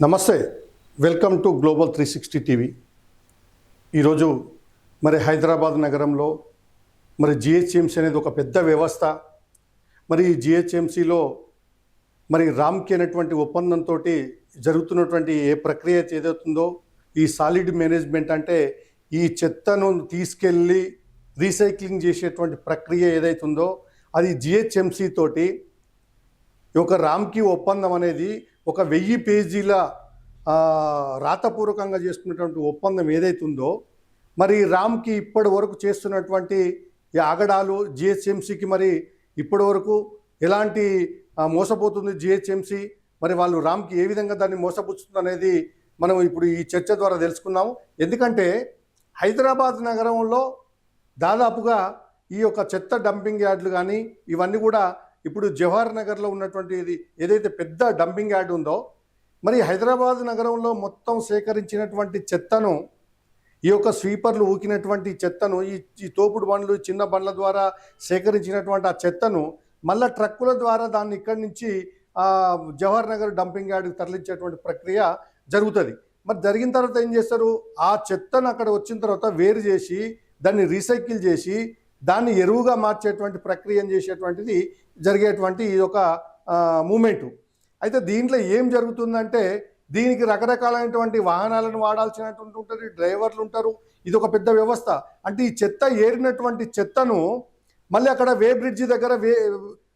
నమస్తే. Welcome to global three sixty TV. ఈరోజు మరి హైదరాబాద్ నగరంలో మరి జిహెచ్ఎంసీ అనేది ఒక పెద్ద వ్యవస్థ. మరి ఈ జిహెచ్ఎంసీలో మరి రామ్కి అనేటువంటి ఒప్పందంతో జరుగుతున్నటువంటి ఏ ప్రక్రియ ఏదవుతుందో ఈ సాలిడ్ మేనేజ్మెంట్ అంటే ఈ చెత్తను తీసుకెళ్ళి రీసైక్లింగ్ చేసేటువంటి ప్రక్రియ ఏదైతుందో అది జిహెచ్ఎంసీ తోటి ఒక యొక్క రామ్కి ఒప్పందం అనేది ఒక వెయ్యి పేజీల రాతపూర్వకంగా చేసుకున్నటువంటి ఒప్పందం ఏదైతుందో మరి రామ్కి ఇప్పటి వరకు చేస్తున్నటువంటి ఈ ఆగడాలు జిహెచ్ఎంసీకి మరి ఇప్పటి వరకు ఎలాంటి మోసపోతుంది జిహెచ్ఎంసీ మరి వాళ్ళు రామ్కి ఏ విధంగా దాన్ని మోసపుచ్చుతుంది అనేది మనం ఇప్పుడు ఈ చర్చ ద్వారా తెలుసుకున్నాము. ఎందుకంటే హైదరాబాద్ నగరంలో దాదాపుగా ఈ యొక్క చెత్త డంపింగ్ యార్డులు కానీ ఇవన్నీ కూడా ఇప్పుడు జవహర్ నగర్లో ఉన్నటువంటి ఇది ఏదైతే పెద్ద డంపింగ్ యార్డ్ ఉందో మరి హైదరాబాద్ నగరంలో మొత్తం సేకరించినటువంటి చెత్తను ఈ యొక్క స్వీపర్లు ఊకినటువంటి చెత్తను ఈ ఈ తోపుడు బండ్లు చిన్న బండ్ల ద్వారా సేకరించినటువంటి ఆ చెత్తను మళ్ళా ట్రక్కుల ద్వారా దాన్ని ఇక్కడి నుంచి జవహర్ నగర్ డంపింగ్ యార్డ్కి తరలించేటువంటి ప్రక్రియ జరుగుతుంది. మరి జరిగిన తర్వాత ఏం చేస్తారు? ఆ చెత్తను అక్కడ వచ్చిన తర్వాత వేరు చేసి దాన్ని రీసైకిల్ చేసి దాన్ని ఎరువుగా మార్చేటువంటి ప్రక్రియను చేసేటువంటిది జరిగేటువంటి ఇది ఒక మూమెంటు. అయితే దీంట్లో ఏం జరుగుతుందంటే దీనికి రకరకాలైనటువంటి వాహనాలను వాడాల్సినటువంటి ఉంటుంది డ్రైవర్లు ఉంటారు ఇది ఒక పెద్ద వ్యవస్థ. అంటే ఈ చెత్త ఏరినటువంటి చెత్తను మళ్ళీ అక్కడ వే బ్రిడ్జి దగ్గర వే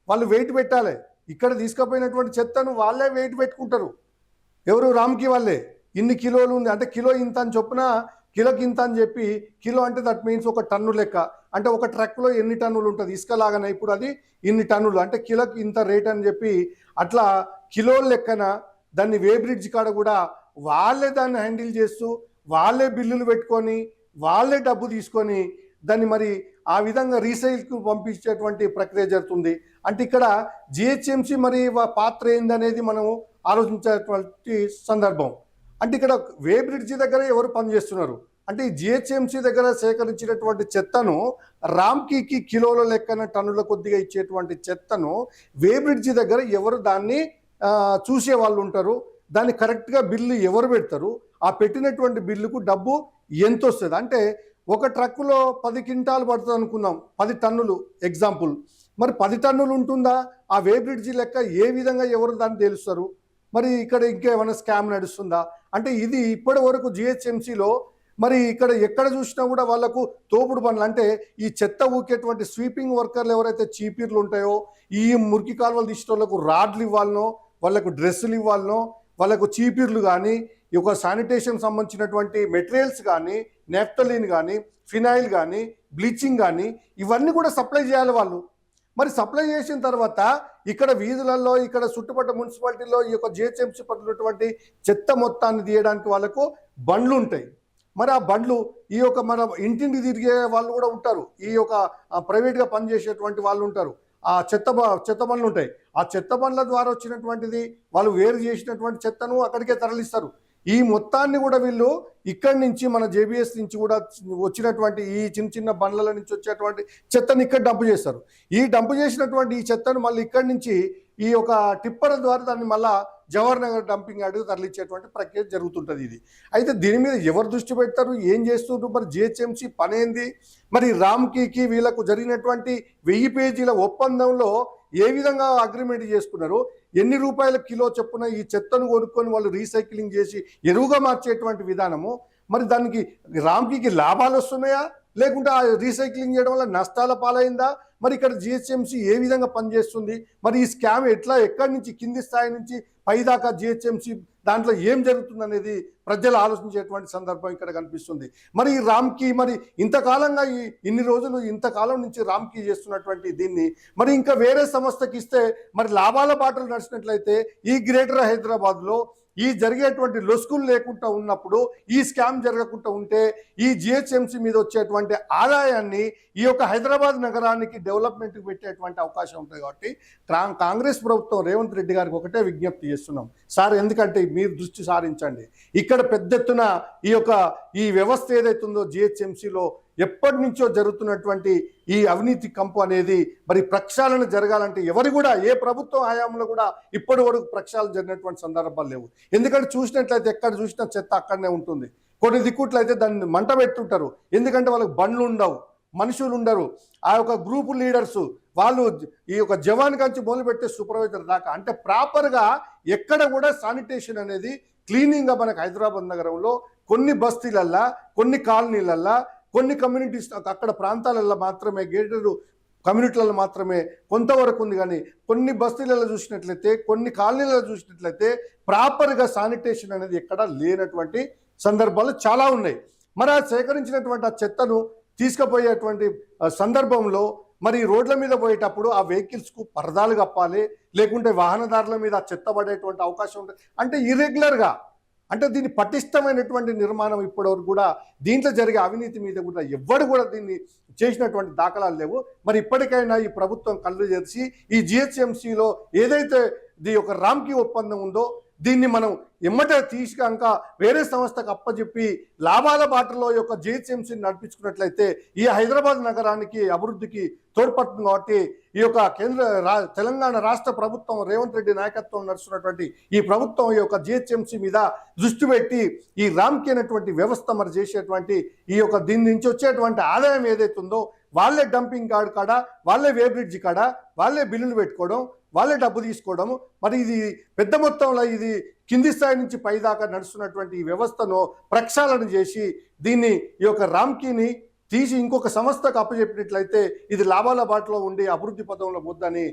వాళ్ళు వెయిట్ పెట్టాలి. ఇక్కడ తీసుకుపోయినటువంటి చెత్తను వాళ్ళే వెయిట్ పెట్టుకుంటారు. ఎవరు? రామ్కి వాళ్ళే. ఇన్ని కిలోలు ఉంది. అంటే కిలో ఇంత అని చొప్పున కిలోకి ఇంత అని చెప్పి కిలో అంటే దట్ మీన్స్ ఒక టన్ను లెక్క. అంటే ఒక ట్రక్లో ఎన్ని టన్నులు ఉంటుంది? ఇసుక లాగానే ఇప్పుడు అది ఇన్ని టన్నులు. అంటే కిలోకి ఇంత రేట్ అని చెప్పి అట్లా కిలోల లెక్కన దాన్ని వే బ్రిడ్జ్ కాడ కూడా వాళ్ళే దాన్ని హ్యాండిల్ చేస్తూ వాళ్ళే బిల్లులు పెట్టుకొని వాళ్ళే డబ్బు తీసుకొని దాన్ని మరి ఆ విధంగా రీసైల్కు పంపించేటువంటి ప్రక్రియ జరుగుతుంది. అంటే ఇక్కడ జిహెచ్ఎంసి మరి పాత్ర ఏందనేది మనం ఆలోచించేటువంటి సందర్భం. అంటే ఇక్కడ వేబ్రిడ్జి దగ్గర ఎవరు పనిచేస్తున్నారు? అంటే ఈ జిహెచ్ఎంసీ దగ్గర సేకరించినటువంటి చెత్తను రామ్కీకి కిలోల లెక్కన టన్నుల కొద్దిగా ఇచ్చేటువంటి చెత్తను వే బ్రిడ్జి దగ్గర ఎవరు దాన్ని చూసే వాళ్ళు ఉంటారు. దాన్ని కరెక్ట్గా బిల్లు ఎవరు పెడతారు? ఆ పెట్టినటువంటి బిల్లుకు డబ్బు ఎంత వస్తుంది అంటే ఒక ట్రక్కులో పది క్వింటాలు పడుతుంది అనుకుందాం పది టన్నులు ఎగ్జాంపుల్. మరి పది టన్నులు ఉంటుందా? ఆ వేబ్రిడ్జి లెక్క ఏ విధంగా ఎవరు దాన్ని తెలుస్తారు? మరి ఇక్కడ ఇంకేమైనా స్కామ్ నడుస్తుందా? అంటే ఇది ఇప్పటి వరకు జిహెచ్ఎంసీలో మరి ఇక్కడ ఎక్కడ చూసినా కూడా వాళ్ళకు తోపుడు పనులు. అంటే ఈ చెత్త ఊకేటువంటి స్వీపింగ్ వర్కర్లు ఎవరైతే చీపీర్లు ఉంటాయో ఈ మురికి కాలువలు తీసిన వాళ్ళకు రాడ్లు ఇవ్వాలనో వాళ్ళకు డ్రెస్సులు ఇవ్వాలనో వాళ్ళకు చీపీర్లు కానీ ఈ యొక్క శానిటేషన్ సంబంధించినటువంటి మెటీరియల్స్ కానీ నెఫ్టలిన్ కానీ ఫినాయిల్ కానీ బ్లీచింగ్ కానీ ఇవన్నీ కూడా సప్లై చేయాలి వాళ్ళు. మరి సప్లై చేసిన తర్వాత ఇక్కడ వీధులలో ఇక్కడ చుట్టుపక్కల మున్సిపాలిటీలో ఈ యొక్క జిహెచ్ఎంసీ పడుతున్నటువంటి చెత్త మొత్తాన్ని తీయడానికి వాళ్ళకు బండ్లు ఉంటాయి. మరి ఆ బండ్లు ఈ యొక్క మన ఇంటింటి తిరిగే వాళ్ళు కూడా ఉంటారు. ఈ యొక్క ప్రైవేట్గా పనిచేసేటువంటి వాళ్ళు ఉంటారు. ఆ చెత్త చెత్త బండ్లు ఉంటాయి. ఆ చెత్త బండ్ల ద్వారా వచ్చినటువంటిది వాళ్ళు వేరు చేసినటువంటి చెత్తను అక్కడికే తరలిస్తారు. ఈ మొత్తాన్ని కూడా వీళ్ళు ఇక్కడి నుంచి మన జేబీఎస్ నుంచి కూడా వచ్చినటువంటి ఈ చిన్న చిన్న బండ్ల నుంచి వచ్చేటువంటి చెత్తను ఇక్కడ డంప్ చేస్తారు. ఈ డంప్ చేసినటువంటి ఈ చెత్తను మళ్ళీ ఇక్కడి నుంచి ఈ యొక్క టిప్పర్ ద్వారా దాన్ని మళ్ళా జవహర్ నగర్ డంపింగ్ యార్డ్కి తరలించేటువంటి ప్రక్రియ జరుగుతుంటుంది ఇది. అయితే దీని మీద ఎవరు దృష్టి పెడతారు? ఏం చేస్తుండ్రు? మరి జిహెచ్ఎంసీ పనేంది? మరి రామ్కీకి వీళ్ళకు జరిగినటువంటి వెయ్యి పేజీల ఒప్పందంలో ఏ విధంగా అగ్రిమెంట్ చేసుకున్నారు? ఎన్ని రూపాయల కిలో చొప్పున ఈ చెత్తను కొనుక్కొని వాళ్ళు రీసైక్లింగ్ చేసి ఎరువుగా మార్చేటువంటి విధానము? మరి దానికి రామ్కీకి లాభాలు వస్తున్నాయా? లేకుంటే ఆ రీసైక్లింగ్ చేయడం వల్ల నష్టాల పాలైందా? మరి ఇక్కడ జిహెచ్ఎంసీ ఏ విధంగా పనిచేస్తుంది? మరి ఈ స్కామ్ ఎట్లా ఎక్కడి నుంచి కింది స్థాయి నుంచి పైదాకా జిహెచ్ఎంసీ దాంట్లో ఏం జరుగుతుందనేది ప్రజలు ఆలోచించేటువంటి సందర్భం ఇక్కడ కనిపిస్తుంది. మరి ఈ రామ్కి మరి ఇంతకాలంగా ఈ ఇన్ని రోజులు ఇంతకాలం నుంచి రామ్కి చేస్తున్నటువంటి దీన్ని మరి ఇంకా వేరే సంస్థకి ఇస్తే మరి లాభాల బాటలు నడిచినట్లయితే ఈ గ్రేటర్ హైదరాబాద్లో ఈ జరిగేటువంటి లొసుకులు లేకుండా ఉన్నప్పుడు ఈ స్కామ్ జరగకుండా ఉంటే ఈ జిహెచ్ఎంసీ మీద వచ్చేటువంటి ఆదాయాన్ని ఈ యొక్క హైదరాబాద్ నగరానికి డెవలప్మెంట్కి పెట్టేటువంటి అవకాశం ఉంటుంది కాబట్టి కాంగ్రెస్ ప్రభుత్వం రేవంత్ రెడ్డి గారికి ఒకటే విజ్ఞప్తి చేస్తున్నాం. సార్ ఎందుకంటే మీరు దృష్టి సారించండి. ఇక్కడ పెద్ద ఎత్తున ఈ యొక్క ఈ వ్యవస్థ ఏదైతుందో జిహెచ్ఎంసీలో ఎప్పటి నుంచో జరుగుతున్నటువంటి ఈ అవినీతి కంపు అనేది మరి ప్రక్షాళన జరగాలంటే ఎవరు కూడా ఏ ప్రభుత్వం హయాంలో కూడా ఇప్పటి వరకు ప్రక్షాళన జరిగినటువంటి సందర్భాలు లేవు. ఎందుకంటే చూసినట్లయితే ఎక్కడ చూసినా చెత్త అక్కడనే ఉంటుంది. కొన్ని దిక్కుట్లయితే దాన్ని మంట పెట్టుంటారు. ఎందుకంటే వాళ్ళకి బండ్లు ఉండవు మనుషులు ఉండరు ఆ యొక్క గ్రూప్ లీడర్స్ వాళ్ళు ఈ యొక్క జవాన్ కంచి మొదలుపెట్టే సూపర్వైజర్ దాకా. అంటే ప్రాపర్గా ఎక్కడ కూడా శానిటేషన్ అనేది క్లీనింగ్గా మనకు హైదరాబాద్ నగరంలో కొన్ని బస్తీలల్లా కొన్ని కాలనీలల్లా కొన్ని కమ్యూనిటీస్ అక్కడ ప్రాంతాలలో మాత్రమే గేటెడ్ కమ్యూనిటీలలో మాత్రమే కొంతవరకు ఉంది కానీ కొన్ని బస్తీలలో చూసినట్లయితే కొన్ని కాలనీలలో చూసినట్లయితే ప్రాపర్గా శానిటేషన్ అనేది ఎక్కడా లేనటువంటి సందర్భాలు చాలా ఉన్నాయి. మరి ఆ సేకరించినటువంటి ఆ చెత్తను తీసుకుపోయేటువంటి సందర్భంలో మరి రోడ్ల మీద పోయేటప్పుడు ఆ వెహికల్స్కు పరదాలు కప్పాలి లేకుంటే వాహనదారుల మీద చెత్త పడేటువంటి అవకాశం ఉంటుంది అంటే ఇర్రెగ్యులర్గా అంటే దీన్ని పటిష్టమైనటువంటి నిర్మాణం ఇప్పటివరకు కూడా దీంట్లో జరిగే అవినీతి మీద కూడా ఎవ్వరు కూడా దీన్ని చేసినటువంటి దాఖలాలు లేవు. మరి ఇప్పటికైనా ఈ ప్రభుత్వం కళ్ళు తెరిచి ఈ జిహెచ్ఎంసీలో ఏదైతే దీ యొక్క రామ్కి ఒప్పందం ఉందో దీన్ని మనం ఎమ్మటే తీసుకాక వేరే సంస్థకు అప్పచెప్పి లాభాల బాటలో యొక్క జిహెచ్ఎంసీని నడిపించుకున్నట్లయితే ఈ హైదరాబాద్ నగరానికి అభివృద్ధికి తోడ్పడుతుంది కాబట్టి ఈ యొక్క కేంద్ర రా తెలంగాణ రాష్ట్ర ప్రభుత్వం రేవంత్ రెడ్డి నాయకత్వం నడుస్తున్నటువంటి ఈ ప్రభుత్వం ఈ యొక్క జిహెచ్ఎంసీ మీద దృష్టి పెట్టి ఈ రామ్కి అనేటువంటి వ్యవస్థ మరి చేసేటువంటి ఈ యొక్క దీని నుంచి వచ్చేటువంటి ఆదాయం ఏదైతుందో ఉందో వాళ్ళే డంపింగ్ కాడ కాడ వాళ్ళే వేబ్రిడ్జ్ కాడ వాళ్ళే బిల్లులు పెట్టుకోవడం వాళ్ళే డబ్బు తీసుకోవడం మరి ఇది పెద్ద మొత్తంలో ఇది కింది స్థాయి నుంచి పై దాకా నడుస్తున్నటువంటి ఈ వ్యవస్థను ప్రక్షాళన చేసి దీన్ని ఈ యొక్క రామ్కీని తీసి ఇంకొక సంస్థకు అప్పచెప్పినట్లయితే ఇది లాభాల బాటలో ఉండి అభివృద్ధి పదంలో పోద్దని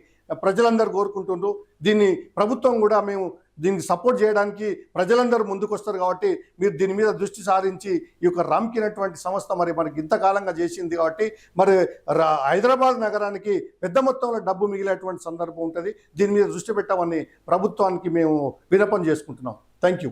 ప్రజలందరూ కోరుకుంటుండ్రు. దీన్ని ప్రభుత్వం కూడా మేము దీనికి సపోర్ట్ చేయడానికి ప్రజలందరూ ముందుకు వస్తారు కాబట్టి మీరు దీని మీద దృష్టి సారించి ఈ యొక్క రామ్కినటువంటి సంస్థ మరి మనకి ఇంతకాలంగా చేసింది కాబట్టి మరి హైదరాబాద్ నగరానికి పెద్ద మొత్తంలో డబ్బు మిగిలేటువంటి సందర్భం ఉంటుంది. దీని మీద దృష్టి పెట్టామని ప్రభుత్వానికి మేము వినపం చేసుకుంటున్నాం. Thank you